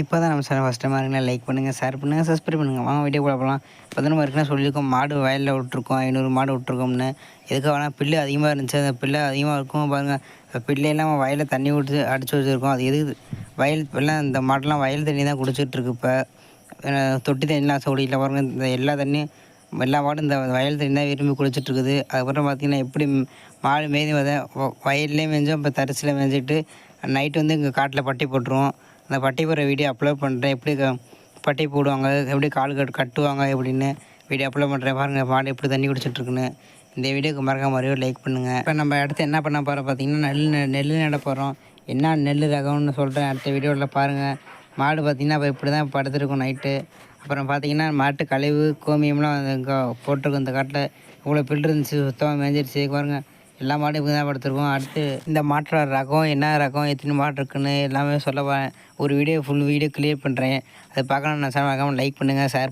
இப்போ தான் நம்ம சேனல் ஃபஸ்ட் டைம் இருக்குங்களா லைக் பண்ணுங்கள் ஷேர் பண்ணுங்கள் சப்ஸ்கிரைப் பண்ணுங்கள் வாங்க வீடியோ கூட போகலாம் இப்போ தான் நம்ம இருக்குன்னா சொல்லியிருக்கோம் மாடு வயலில் விட்ருக்கோம் ஐநூறு மாடு விட்ருக்கோம்னு எதுக்கு வேணால் பில்லு அதிகமாக இருந்துச்சு அந்த பில்லு அதிகமாக இருக்கும் பாருங்கள் இப்போ பில்லையெல்லாம் இல்லாமல் வயலில் தண்ணி விட்டு அடித்து வச்சுருக்கோம். அது எதுக்கு? வயல் எல்லாம் இந்த மாடெல்லாம் வயல் தண்ணி தான் குடிச்சிட்டு இருக்கு இப்போ. தொட்டி தண்ணிலாம் சோடியில் பாருங்கள் இந்த எல்லா தண்ணியும் எல்லா மாடும் இந்த வயல் தண்ணி தான் விரும்பி குளிச்சிட்ருக்குது அதுக்கப்புறம் பார்த்திங்கன்னா எப்படி மாடு மேய்ந்து வத வயல்லேயே மேய்ஞ்சோம் இப்போ தரிசில் மேய்ஞ்சிட்டு நைட்டு வந்து இங்கே காட்டில் பட்டி போட்டுருவோம். அந்த பட்டி போடுற வீடியோ அப்லோட் பண்ணுறேன் எப்படி பட்டி போடுவாங்க எப்படி கால் கட் கட்டுவாங்க எப்படின்னு வீடியோ அப்லோட் பண்ணுறேன் பாருங்கள் மாடு எப்படி தண்ணி குடிச்சிட்ருக்குன்னு இந்த வீடியோக்கு மறக்காம மாதிரியோ லைக் பண்ணுங்கள் இப்போ நம்ம அடுத்து என்ன பண்ண போகிறோம் பார்த்தீங்கன்னா நெல் நெல் நட போகிறோம் என்ன நெல் ரகம்னு சொல்கிறேன் அடுத்த வீடியோவில் பாருங்கள் மாடு பார்த்தீங்கன்னா இப்போ இப்படி தான் படுத்துருக்கும் நைட்டு அப்புறம் பார்த்தீங்கன்னா மாட்டு கழிவு கோமியம்லாம் இங்கே இந்த காட்டில் இவ்வளோ பில் இருந்துச்சு சுத்தமாக மேஞ்சிருச்சு. பாருங்கள் எல்லா மாடும் இப்படி தான் படுத்துருக்கோம். அடுத்து இந்த மாட்டோட ரகம் என்ன ரகம் எத்தனை மாடு இருக்குன்னு எல்லாமே சொல்ல ஒரு வீடியோ ஃபுல் வீடியோ கிளியர் பண்ணுறேன் அதை பார்க்கணும் நான் சார் மறக்காமல் லைக் பண்ணுங்கள் ஷேர்